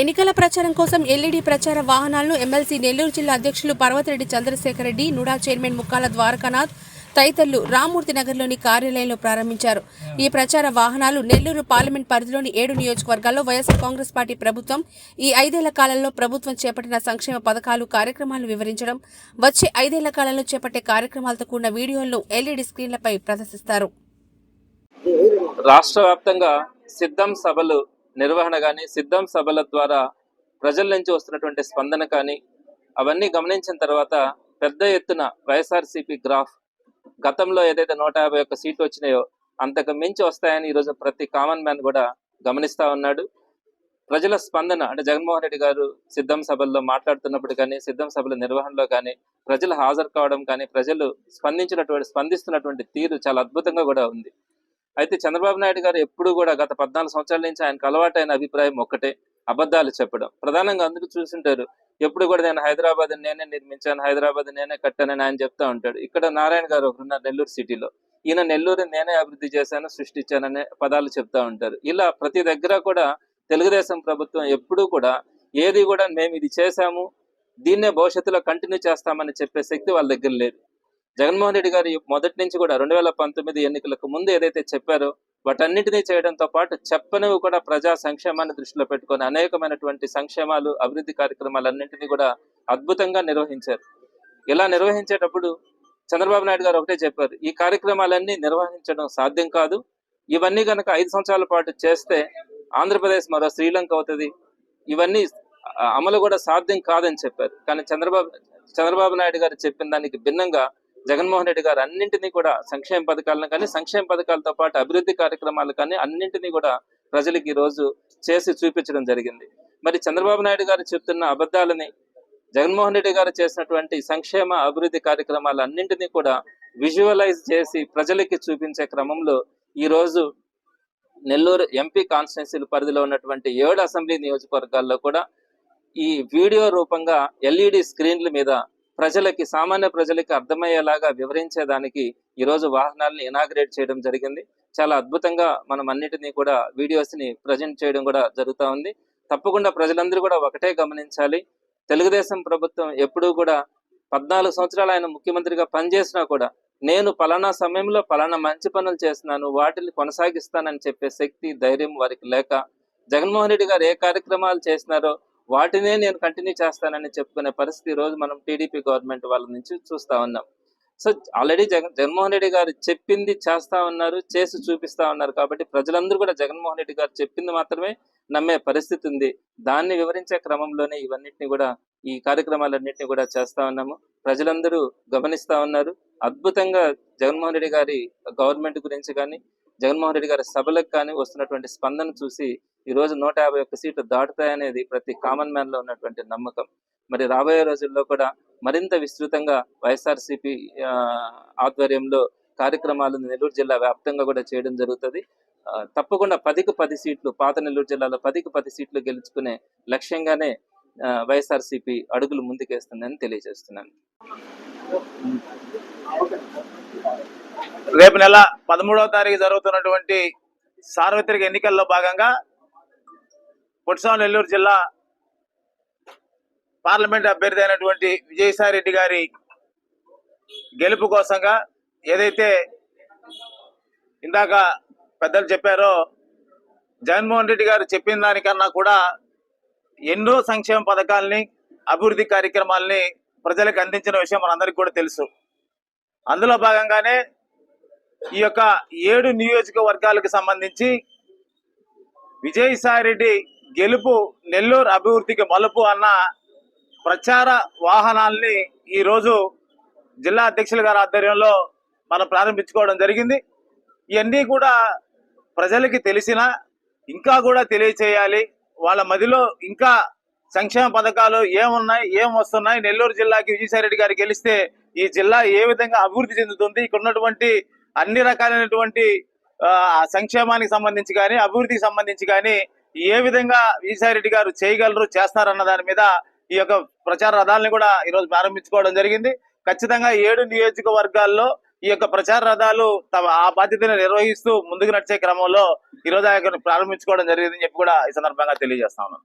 ఎన్నికల ప్రచారం కోసం ఎల్ఈడి ప్రచార వాహనాలను ఎమ్మెల్సీ నెల్లూరు జిల్లా అధ్యక్షులు పర్వతిరెడ్డి చంద్రశేఖర్ రెడ్డి నుడా చైర్మన్ ముక్కాల ద్వారకానాథ్ తదితరులు రామూర్తి నగర్లోని కార్యాలయంలో ప్రారంభించారు. ఈ ప్రచార వాహనాలు నెల్లూరు పార్లమెంట్ పరిధిలోని ఏడు నియోజకవర్గాల్లో వైఎస్ఆర్ కాంగ్రెస్ పార్టీ ప్రభుత్వం ఈ ఐదేళ్ళ కాలంలో ప్రభుత్వం చేపట్టిన సంక్షేమ పథకాలు కార్యక్రమాలను వివరించడం వచ్చే ఐదేళ్ళ కాలంలో చేపట్టే కార్యక్రమాలతో కూడిన వీడియోలను ఎల్ఈడి స్క్రీన్లపై ప్రదర్శిస్తారు. రాష్ట్ర వ్యాప్తంగా సిద్ధం సభలు నిర్వహణ కానీ సిద్ధం సభల ద్వారా ప్రజల నుంచి వస్తున్నటువంటి స్పందన కానీ అవన్నీ గమనించిన తర్వాత పెద్ద ఎత్తున వైఎస్ఆర్సీపీ గ్రాఫ్ గతంలో ఏదైతే నూట యాభై ఒక్క సీట్లు వచ్చినాయో అంతకు మించి వస్తాయని ఈరోజు ప్రతి కామన్ మ్యాన్ కూడా గమనిస్తా ఉన్నాడు. ప్రజల స్పందన అంటే జగన్మోహన్ రెడ్డి గారు సిద్ధం సభల్లో మాట్లాడుతున్నప్పుడు కానీ సిద్ధం సభల నిర్వహణలో కానీ ప్రజలు హాజరు కావడం కానీ ప్రజలు స్పందించినటువంటి స్పందిస్తున్నటువంటి తీరు చాలా అద్భుతంగా కూడా ఉంది. అయితే చంద్రబాబు నాయుడు గారు ఎప్పుడు కూడా గత పద్నాలుగు సంవత్సరాల నుంచి ఆయనకు అలవాటైన అభిప్రాయం ఒక్కటే అబద్ధాలు చెప్పడం. ప్రధానంగా అందరూ చూసింటారు ఎప్పుడు కూడా నేను హైదరాబాద్ నేనే నిర్మించాను హైదరాబాద్ నేనే కట్టానని ఆయన చెప్తా ఉంటాడు. ఇక్కడ నారాయణ గారు ఒకరున్నారు నెల్లూరు సిటీలో. ఈయన నెల్లూరు నేనే అభివృద్ధి చేశాను సృష్టించాననే పదాలు చెప్తా ఉంటారు. ఇలా ప్రతి దగ్గర కూడా తెలుగుదేశం ప్రభుత్వం ఎప్పుడూ కూడా ఏది కూడా మేము ఇది చేశాము దీన్నే భవిష్యత్తులో కంటిన్యూ చేస్తామని చెప్పే శక్తి వాళ్ళ దగ్గర లేదు. జగన్మోహన్ రెడ్డి గారు మొదటి నుంచి కూడా రెండు వేల పంతొమ్మిది ఎన్నికలకు ముందు ఏదైతే చెప్పారో వాటన్నిటినీ చేయడంతో పాటు చెప్పనివి కూడా ప్రజా సంక్షేమాన్ని దృష్టిలో పెట్టుకొని అనేకమైనటువంటి సంక్షేమాలు అభివృద్ధి కార్యక్రమాలన్నింటినీ కూడా అద్భుతంగా నిర్వహించారు. ఇలా నిర్వహించేటప్పుడు చంద్రబాబు నాయుడు గారు ఒకటే చెప్పారు ఈ కార్యక్రమాలన్నీ నిర్వహించడం సాధ్యం కాదు. ఇవన్నీ కనుక ఐదు సంవత్సరాల పాటు చేస్తే ఆంధ్రప్రదేశ్ మరో శ్రీలంక అవుతుంది. ఇవన్నీ అమలు కూడా సాధ్యం కాదని చెప్పారు. కానీ చంద్రబాబు చంద్రబాబు నాయుడు గారు చెప్పిన దానికి భిన్నంగా జగన్మోహన్ రెడ్డి గారు అన్నింటినీ కూడా సంక్షేమ పథకాలను కానీ సంక్షేమ పథకాలతో పాటు అభివృద్ధి కార్యక్రమాలు కానీ అన్నింటినీ కూడా ప్రజలకు ఈ రోజు చేసి చూపించడం జరిగింది. మరి చంద్రబాబు నాయుడు గారు చెప్తున్న అబద్ధాలని జగన్మోహన్ రెడ్డి గారు చేసినటువంటి సంక్షేమ అభివృద్ధి కార్యక్రమాలు అన్నింటినీ కూడా విజువలైజ్ చేసి ప్రజలకి చూపించే క్రమంలో ఈ రోజు నెల్లూరు ఎంపీ కాన్స్టిట్యున్సీల పరిధిలో ఉన్నటువంటి ఏడు అసెంబ్లీ నియోజకవర్గాల్లో కూడా ఈ వీడియో రూపంగా ఎల్ఈడి స్క్రీన్ల మీద ప్రజలకి సామాన్య ప్రజలకి అర్థమయ్యేలాగా వివరించేదానికి ఈ రోజు వాహనాలను ఇనాగ్రేట్ చేయడం జరిగింది. చాలా అద్భుతంగా మనం అన్నిటినీ కూడా వీడియోస్ని ప్రజెంట్ చేయడం కూడా జరుగుతూ ఉంది. తప్పకుండా ప్రజలందరూ కూడా ఒకటే గమనించాలి. తెలుగుదేశం ప్రభుత్వం ఎప్పుడూ కూడా పద్నాలుగు సంవత్సరాలు ఆయన ముఖ్యమంత్రిగా పనిచేసినా కూడా నేను పలానా సమయంలో పలానా మంచి పనులు చేస్తున్నాను వాటిని కొనసాగిస్తానని చెప్పే శక్తి ధైర్యం వారికి లేక జగన్మోహన్ రెడ్డి గారు ఏ కార్యక్రమాలు చేసినారో వాటినే నేను కంటిన్యూ చేస్తానని చెప్పుకునే పరిస్థితి ఈరోజు రోజు మనం టీడీపీ గవర్నమెంట్ వాళ్ళ నుంచి చూస్తా ఉన్నాం. సో ఆల్రెడీ జగన్ జగన్మోహన్ రెడ్డి గారు చెప్పింది చేస్తా ఉన్నారు చేసి చూపిస్తా ఉన్నారు కాబట్టి ప్రజలందరూ కూడా జగన్మోహన్ రెడ్డి గారు చెప్పింది మాత్రమే నమ్మే పరిస్థితి ఉంది. దాన్ని వివరించే క్రమంలోనే ఇవన్నిటిని కూడా ఈ కార్యక్రమాలన్నింటినీ కూడా చేస్తా ఉన్నాము. ప్రజలందరూ గమనిస్తా ఉన్నారు. అద్భుతంగా జగన్మోహన్ రెడ్డి గారి గవర్నమెంట్ గురించి కానీ జగన్మోహన్ రెడ్డి గారి సభలకు కానీ వస్తున్నటువంటి స్పందన చూసి ఈ రోజు నూట యాభై ఒక్క సీట్లు దాటుతాయనేది ప్రతి కామన్ మ్యాన్లో ఉన్నటువంటి నమ్మకం. మరి రాబోయే రోజుల్లో కూడా మరింత విస్తృతంగా వైఎస్ఆర్సీపీ ఆధ్వర్యంలో కార్యక్రమాలు నెల్లూరు జిల్లా వ్యాప్తంగా కూడా చేయడం జరుగుతుంది. తప్పకుండా పదికి పది సీట్లు పాత నెల్లూరు జిల్లాలో పదికి పది సీట్లు గెలుచుకునే లక్ష్యంగానే వైఎస్ఆర్సీపీ అడుగులు ముందుకేస్తుందని తెలియజేస్తున్నాను. రేపు నెల పదమూడవ తారీఖు జరుగుతున్నటువంటి సార్వత్రిక ఎన్నికల్లో భాగంగా పుట్సం నెల్లూరు జిల్లా పార్లమెంట్ అభ్యర్థి అయినటువంటి విజయసాయి రెడ్డి గారి గెలుపు కోసంగా ఏదైతే ఇందాక పెద్దలు చెప్పారో జగన్మోహన్ రెడ్డి గారు చెప్పిన దానికన్నా కూడా ఎన్నో సంక్షేమ పథకాల్ని అభివృద్ధి కార్యక్రమాల్ని ప్రజలకు అందించిన విషయం మనందరికీ కూడా తెలుసు. అందులో భాగంగానే ఈ యొక్క ఏడు నియోజకవర్గాలకు సంబంధించి విజయసాయి రెడ్డి గెలుపు నెల్లూరు అభివృద్ధికి మలుపు అన్న ప్రచార వాహనాల్ని ఈరోజు జిల్లా అధ్యక్షుల గారి ఆధ్వర్యంలో మనం ప్రారంభించుకోవడం జరిగింది. ఇవన్నీ కూడా ప్రజలకి తెలిసిన ఇంకా కూడా తెలియచేయాలి. వాళ్ళ మదిలో ఇంకా సంక్షేమ పథకాలు ఏమున్నాయి ఏం వస్తున్నాయి? నెల్లూరు జిల్లాకి విజయసాయిరెడ్డి గారు గెలిస్తే ఈ జిల్లా ఏ విధంగా అభివృద్ధి చెందుతుంది? ఇక్కడ ఉన్నటువంటి అన్ని రకాలైనటువంటి సంక్షేమానికి సంబంధించి కానీ అభివృద్ధికి సంబంధించి కానీ ఏ విధంగా విజయసాయిరెడ్డి గారు చేయగలరు చేస్తారన్న దాని మీద ఈ యొక్క ప్రచార రథాలను కూడా ఈరోజు ప్రారంభించుకోవడం జరిగింది. ఖచ్చితంగా ఏడు నియోజకవర్గాల్లో ఈ యొక్క ప్రచార రథాలు తమ ఆ బాధ్యతను నిర్వహిస్తూ ముందుకు నడిచే క్రమంలో ఈరోజు ఆ యొక్క ప్రారంభించుకోవడం జరిగిందని చెప్పి కూడా ఈ సందర్భంగా తెలియజేస్తా ఉన్నాను.